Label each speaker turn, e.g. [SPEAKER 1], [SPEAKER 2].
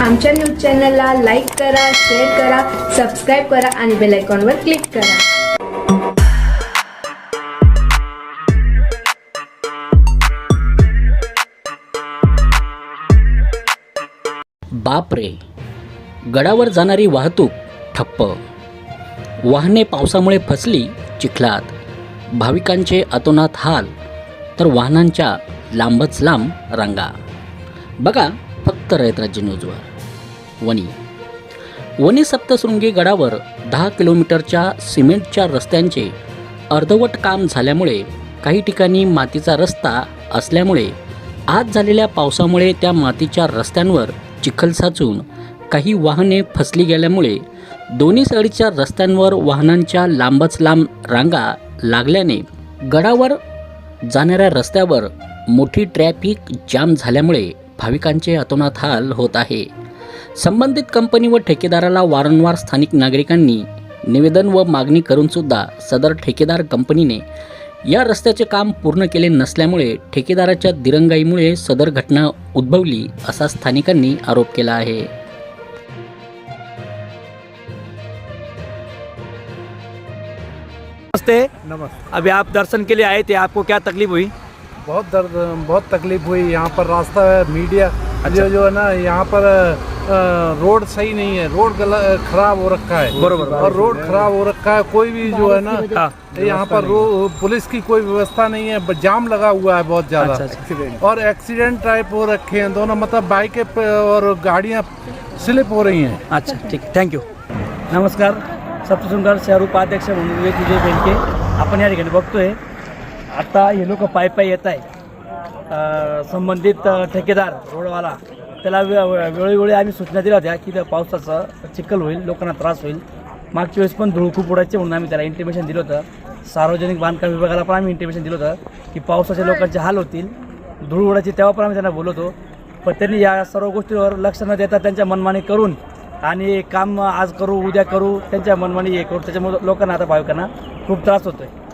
[SPEAKER 1] आमच्या न्यूज चॅनलला लाईक करा शेअर करा सबस्क्राईब करा आणि बेल आयकॉनवर क्लिक करा.
[SPEAKER 2] बापरे. गडावर जाणारी वाहतूक ठप्प. वाहने पावसामुळे फसली चिखलात. भाविकांचे अतोनात हाल तर वाहनांच्या लांबच लांब रांगा. बघा फक्त रयत राज्य न्यूजवर वणी. वणी सप्तशृंगी गडावर दहा किलोमीटरच्या सिमेंटच्या रस्त्यांचे अर्धवट काम झाल्यामुळे काही ठिकाणी मातीचा रस्ता असल्यामुळे आज झालेल्या पावसामुळे त्या मातीच्या रस्त्यांवर चिखल साचून काही वाहने फसली गेल्यामुळे दोन्ही साईडच्या रस्त्यांवर वाहनांच्या लांबच लांब रांगा लागल्याने गडावर जाणाऱ्या रस्त्यावर मोठी ट्रॅफिक जाम झाल्यामुळे भाविकांचे अतोनात हाल होत आहे. संबंधित कंपनी व ठेकेदाराला वारंवार स्थानिक नागरिकांनी निवेदन व मागणी करूनसुद्धा सदर ठेकेदार कंपनीने या रस्त्याचे काम पूर्ण केले नसल्यामुळे ठेकेदाराच्या दिरंगाईमुळे सदर घटना उद्भवली असा स्थानिकांनी आरोप केला आहे.
[SPEAKER 3] नमस्ते.
[SPEAKER 4] नमस्ते.
[SPEAKER 3] अभी आप दर्शन के लिए आए थे आपको क्या तकलीफ हुई?
[SPEAKER 4] बहुत दर्द बहुत तकलीफ हुई। यहाँ पर रास्ता मीडिया
[SPEAKER 3] अच्छा।
[SPEAKER 4] जो जो है ना यहाँ पर रोड सही नहीं है। रोड खराब हो रखा है।
[SPEAKER 3] बरोबर।
[SPEAKER 4] और रोड खराब हो रखा है कोई भी जो है ना यहाँ पर पुलिस की कोई व्यवस्था नहीं है जाम लगा हुआ है बहुत ज़्यादा।
[SPEAKER 3] अच्छा, अच्छा।
[SPEAKER 4] और एक्सीडेंट टाइप हो रखे हैं दोनों मतलब बाइकें पे और गाड़ियाँ स्लिप हो रही हैं।
[SPEAKER 3] अच्छा ठीक। थैंक यू नमस्कार। सप्तशृंगार शहर उपाध्यक्ष म्हणून विवेक विजय बेनके आपण या ठिकाणी बघतोय आता हे। लोक पाय पाय येत आहे अं, संबंधित ठेकेदार रोडवाला त्याला वे- वेळोवेळी आम्ही सूचना दिल्या होत्या की त्या पावसाचं चिखल होईल लोकांना त्रास होईल. मागच्या वेळेस पण धूळ खूप उडायचे म्हणून आम्ही त्याला इंटिमेशन दिलं होतं. सार्वजनिक बांधकाम विभागाला पण आम्ही इंटिमेशन दिलं होतं की पावसाच्या लोकांचे हाल होतील. धूळ उडायची तेव्हा पण आम्ही त्यांना बोलवतो पण त्यांनी या सर्व गोष्टीवर लक्ष न देता त्यांच्या मनमानी करून आणि काम आज करू उद्या करू त्यांच्या मनमानी हे करू. त्याच्यामुळे लोकांना आता भाविकांना खूप त्रास होतो आहे